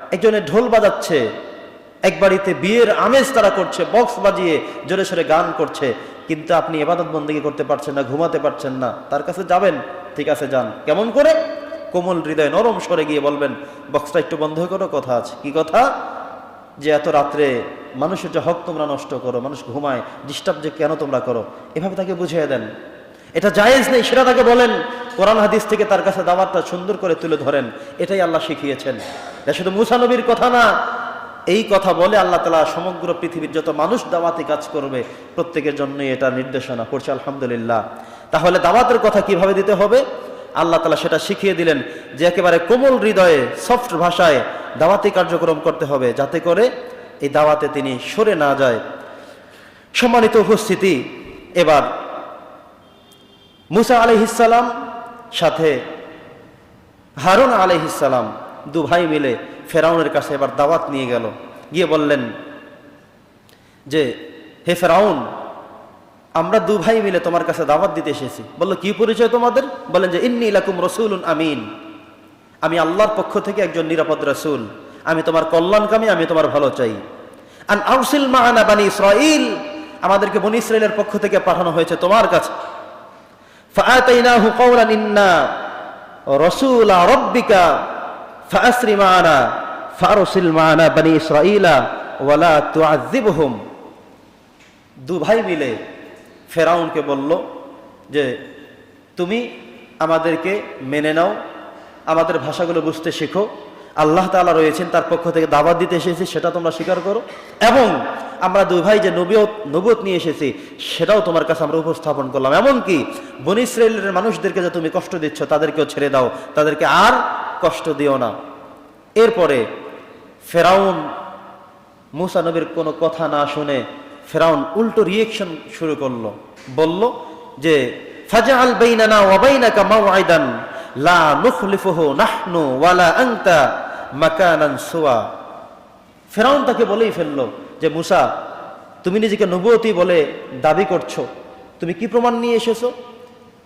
একজনে ঢোল বাজাচ্ছে, এক বাড়িতে বিয়ের আমেজ তারা করছে, বক্স বাজিয়ে জোরে সোরে গান করছে, কিন্তু আপনি এবাদত বন্দিকে করতে পারছেন না, ঘুমাতে পারছেন না, তার কাছে যাবেন, ঠিক আছে যান। কেমন করে? কোমল হৃদয় নরম সরে গিয়ে বলবেন, বক্সটা একটু বন্ধ করো, কথা আছে। কি কথা? যে এত রাত্রে মানুষের যে হক তোমরা নষ্ট করো, মানুষ ঘুমায় ডিস্টার্ব যে কেন তোমরা করো, এভাবে তাকে বুঝিয়ে দেন। এটা জায়েজ নেই, সেটা তাকে বলেন। কোরআন হাদিস থেকে তার কাছে দাওয়াতটা সুন্দর করে তুলে ধরেন, এটাই আল্লাহ শিখিয়েছেন। শুধু মুসানবীর কথা না, এই কথা বলে আল্লাহ তালা সমগ্র পৃথিবীর যত মানুষ দাওয়াতি কাজ করবে, প্রত্যেকের জন্যই এটা নির্দেশনা করছে, আলহামদুলিল্লাহ। তাহলে দাওয়াতের কথা কীভাবে দিতে হবে? আল্লাহ তালা সেটা শিখিয়ে দিলেন যে একেবারে কোমল হৃদয়ে, সফট ভাষায় দাওয়াতি কার্যক্রম করতে হবে, যাতে করে এই দাওয়াতে তিনি সরে না যায়। সম্মানিত উপস্থিতি, এবার মুসা আলহিসাল্লাম সাথে হারুন আলহিসাল্লাম দু ভাই মিলে ফেরাউনের কাছে এবার দাওয়াত নিয়ে গেল। গিয়ে বললেন যে, হে ফেরাউন, আমরা দু ভাই মিলে তোমার কাছে দাওয়াত দিতে এসেছি। বলল, কি পরিচয় তোমাদের? বলেন যে, ইন্নি লাকুম রসুল আমিন। আমি আল্লাহর পক্ষ থেকে একজন নিরাপদ রসুল। আমি তোমার কল্যাণকামী, আমি তোমার ভালো চাই। আন আউসিল মাহানা বানি ইসরাইল আমাদেরকে বনি ইসরায়েলের পক্ষ থেকে পাঠানো হয়েছে তোমার কাছে। فآتيناه قولا إنا رسول ربك فأسر معنا فأرسل معنا بني إسرائيل ولا تعذبهم দু ভাই মিলে ফেরাউনকে বলল যে তুমি আমাদেরকে মেনে নাও আমাদের ভাষাগুলো বুঝতে শেখো আল্লাহ তালা রয়েছেন, তার পক্ষ থেকে দাওয়াত দিতে এসেছি, সেটা তোমরা স্বীকার করো। এবং আমরা দুই ভাই যে নবীয়ত, নবুয়ত নিয়ে এসেছি, সেটাও তোমার কাছে আমরা উপস্থাপন করলাম। এমনকি বনি ইসরায়েলের মানুষদেরকে যে তুমি কষ্ট দিচ্ছ, তাদেরকেও ছেড়ে দাও। তাদেরকে আর কষ্ট দিও না। এরপরে ফেরাউন, মুসা নবীর কোনো কথা না শুনে ফেরাউন উল্টো রিয়েকশন শুরু করল। বলল যে, ফাজআল বাইনানা ওয়া বাইনাকা মাওআইদান লা নুখলিফুহু নাহনু ওয়ালা আনতা মাকানান সোয়া। ফেরাউন তাকে বলেই ফেলল যে, মুসা, তুমি নিজেকে নবুয়তি বলে দাবি করছ। তুমি কি প্রমাণ নিয়ে এসেছ?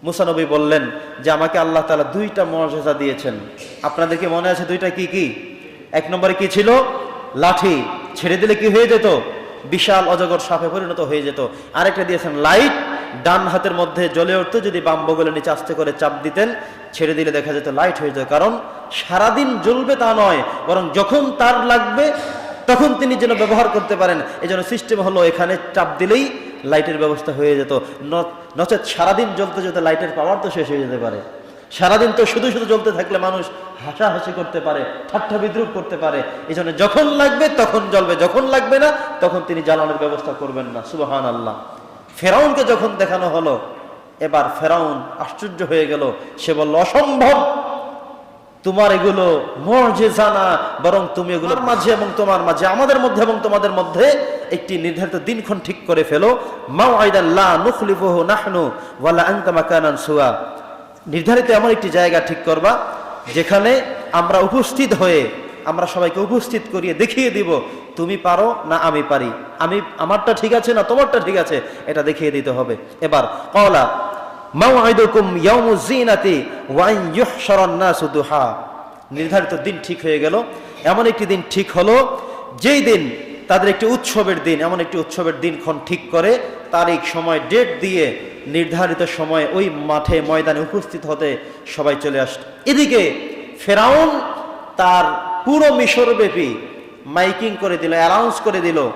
মুসা নবী বললেন যে, আমাকে আল্লাহ তালা দুইটা মর্যাদা দিয়েছেন। আপনাদের কি মনে আছে দুইটা কি কি? এক নম্বরে কি ছিল? লাঠি ছেড়ে দিলে কি হয়ে যেত? বিশাল অজগর সাপে পরিণত হয়ে যেত। আরেকটা দিয়েছেন, লাইট ডান হাতের মধ্যে জ্বলে উঠতো যদি বাম বগলের নিচে আস্তে করে চাপ দিতেন, ছেড়ে দিলে দেখা যেত লাইট হয়ে যেত কারণ সারাদিন জ্বলবে তা নয়, বরং যখন তার লাগবে, তখন তিনি যেন ব্যবহার করতে পারেন। এই জন্য সিস্টেম হলো এখানে চাপ দিলেই লাইটের ব্যবস্থা হয়ে যেত। নচেত সারাদিন জ্বলতে যেতে, লাইটের পাওয়ার তো শেষ হয়ে যেতে পারে। সারাদিন তো শুধু শুধু জ্বলতে থাকলে মানুষ হাসাহাসি করতে পারে, ঠাট্টা বিদ্রুপ করতে পারে। এই জন্য যখন লাগবে, তখন জ্বলবে। যখন লাগবে না, তখন তিনি জ্বালানোর ব্যবস্থা করবেন না। সুবাহান আল্লাহ ফেরাউনকে যখন দেখানো হলো এবার ফেরাউন আশ্চর্য হয়ে গেল। সে বলল অসম্ভব! তোমার এগুলো মর্যাদা না বরং তুমি এগুলোর মাঝে এবং তোমার মাঝে আমাদের মধ্যে এবং তোমাদের মধ্যে একটি নির্ধারিত দিনক্ষণ ঠিক করে ফেলো। মাও আইদাল্লাহ নুখলিফুহু নাহনু ওয়ালা আনতা মাকানান সুয়া। নির্ধারিত এমন একটি জায়গা ঠিক করবা যেখানে আমরা উপস্থিত হয়ে আমরা সবাইকে উপস্থিত করিয়ে দেখিয়ে দিব তুমি পারো না আমি পারি? আমি, আমারটা ঠিক আছে না তোমারটা ঠিক আছে? এটা দেখিয়ে দিতে হবে। এবার কলা নির্ধারিত দিন ঠিক হয়ে গেল। এমন একটি দিন ঠিক হলো, যেই দিন তাদের একটি উৎসবের দিন, এমন একটি উৎসবের দিনক্ষণ ঠিক করে তারিখ, সময়, ডেট দিয়ে নির্ধারিত সময় ওই মাঠে ময়দানে উপস্থিত হতে সবাই চলে আসত। এদিকে ফেরাউন তার পুরো মিশরব্যাপী মাইকিং করে দিল অ্যানাউন্স করে দিল,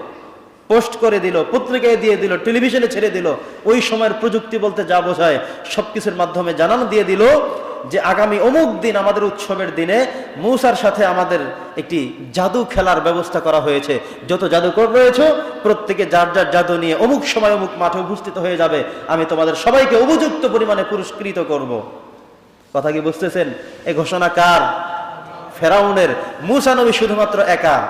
পোস্ট করে দিল, পত্রিকায় দিয়ে দিল টেলিভিশনে ছেড়ে দিল। ওই সময়ের প্রযুক্তি বলতে যা বোঝায়, সবকিছুর মাধ্যমে জানানো দিয়ে দিল যে আগামী অমুক দিন আমাদের উৎসবের দিনে মৌসার সাথে আমাদের একটি জাদু খেলার ব্যবস্থা করা হয়েছে। যত জাদুকর রয়েছে, প্রত্যেকে যার যার জাদু নিয়ে অমুক সময় অমুক মাঠে উপস্থিত হয়ে যাবে, আমি তোমাদের সবাইকে উপযুক্ত পরিমাণে পুরস্কৃত করব। কথা কি বুঝতেছেন? এ ঘোষণা কার? ফেরাউনের। মুসা নবী শুধুমাত্র একা।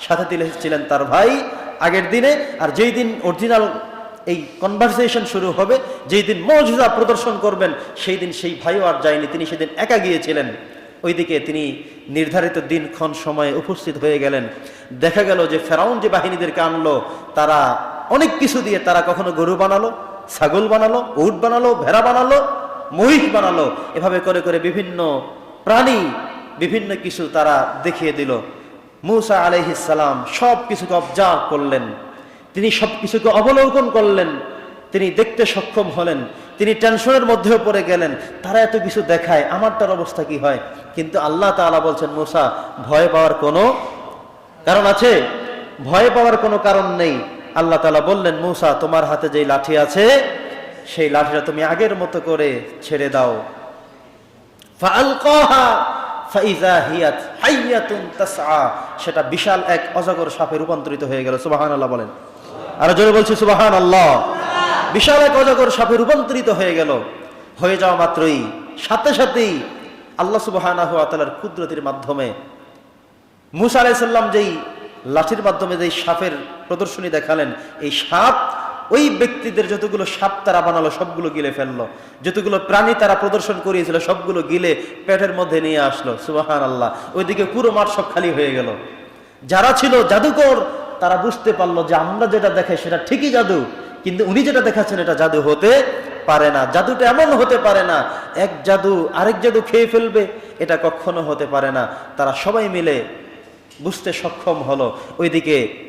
সাথে দিলে ছিলেন তার ভাই আগের দিনে। আর যেই দিন অরিজিনাল এই কনভারসেশন শুরু হবে, যেই দিন মজুদা প্রদর্শন করবেন, সেই দিন সেই ভাইও আর যায়নি। তিনি সেদিন একা গিয়েছিলেন। ওইদিকে তিনি নির্ধারিত দিনক্ষণ সময়ে উপস্থিত হয়ে গেলেন। দেখা গেল যে ফেরাউন যে বাহিনীদেরকে আনলো, তারা অনেক কিছু দিয়ে তারা কখনো গরু বানালো, ছাগল বানালো, উট বানালো, ভেড়া বানালো, মহিষ বানালো। এভাবে করে করে বিভিন্ন প্রাণী, বিভিন্ন কিছু তারা দেখিয়ে দিল। মুসা আলহিসাল্লাম সব কিছুকে অবজার্ভ করলেন। তিনি সব কিছুকে অবলোকন করলেন। তিনি দেখতে সক্ষম হলেন। তিনি টেনশনের মধ্যেও পড়ে গেলেন। তারা এত কিছু দেখায়, আমার তার অবস্থা কি হয়? কিন্তু আল্লাহ তাআলা বলছেন, মুসা, ভয় পাওয়ার কোনো কারণ আছে? ভয় পাওয়ার কোনো কারণ নেই। আল্লাহ তাআলা বললেন, মুসা, তোমার হাতে যেই লাঠি আছে, সেই লাঠিটা তুমি আগের মতো করে ছেড়ে দাও। ফাআলকাহা সেটা বিশাল এক অজগর সাপে রূপান্তরিত হয়ে গেল। সুবহানাল্লাহ বলেন। আর জোরে বলছি, সুবহানাল্লাহ। বিশাল এক অজগর সাপে রূপান্তরিত হয়ে গেল। হয়ে যাওয়া মাত্রই সাথে সাথেই আল্লাহ সুবহানাহু ওয়া তাআলার কুদরতির মাধ্যমে মুসা আলাইসাল্লাম যেই লাঠির মাধ্যমে যেই সাপের প্রদর্শনী দেখালেন, এই সাপ ওই ব্যক্তিদের যতগুলো সাপ তারা বানালো, সবগুলো গিলে ফেলল। যতগুলো প্রাণী তারা প্রদর্শন করিয়েছিল, সবগুলো গিলে পেটের মধ্যে নিয়ে আসলো। সুবাহান আল্লাহ ওইদিকে পুরো মাঠ সব খালি হয়ে গেল। যারা ছিল জাদুকর, তারা বুঝতে পারল যে আমরা যেটা দেখাই সেটা ঠিকই জাদু। কিন্তু উনি যেটা দেখাচ্ছেন, এটা জাদু হতে পারে না। জাদুটা এমন হতে পারে না, এক জাদু আরেক জাদু খেয়ে ফেলবে, এটা কখনো হতে পারে না। তারা সবাই মিলে বুঝতে সক্ষম হলো। ওইদিকে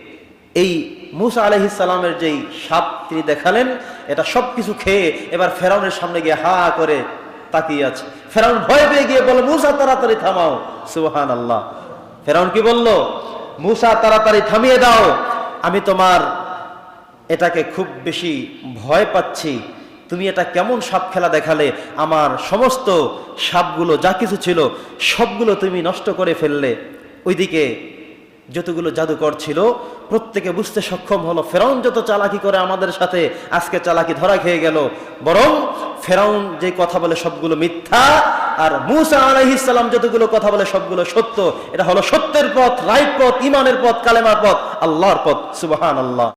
এই মুসা আলহিসাল্লামের যেই সাপ তিনি দেখালেন, এটা সব কিছু খেয়ে এবার ফেরাউনের সামনে গিয়ে হা করে তাকিয়ে আছে। ফেরাউন ভয় পেয়ে গিয়ে বলে মুসা, তাড়াতাড়ি থামাও। সুবহান আল্লাহ ফেরাউন কি বলল, মুসা, তাড়াতাড়ি থামিয়ে দাও। আমি তোমার এটাকে খুব বেশি ভয় পাচ্ছি। তুমি এটা কেমন সাপ খেলা দেখালে? আমার সমস্ত সাপগুলো, যা কিছু ছিল, সবগুলো তুমি নষ্ট করে ফেললে। ওইদিকে যতগুলো জাদুকর ছিল, প্রত্যেকে বুঝতে সক্ষম হলো, ফেরাউন যত চালাকি করে আমাদের সাথে, আজকে চালাকি ধরা খেয়ে গেল। বরং ফেরাউন যে কথা বলে সবগুলো মিথ্যা, আর মুসা আলাইহিসসালাম যতগুলো কথা বলে সবগুলো সত্য, এটা হলো সত্যের পথ, রাইট পথ ইমানের পথ, কালেমার পথ, আল্লাহর পথ সুবাহান আল্লাহ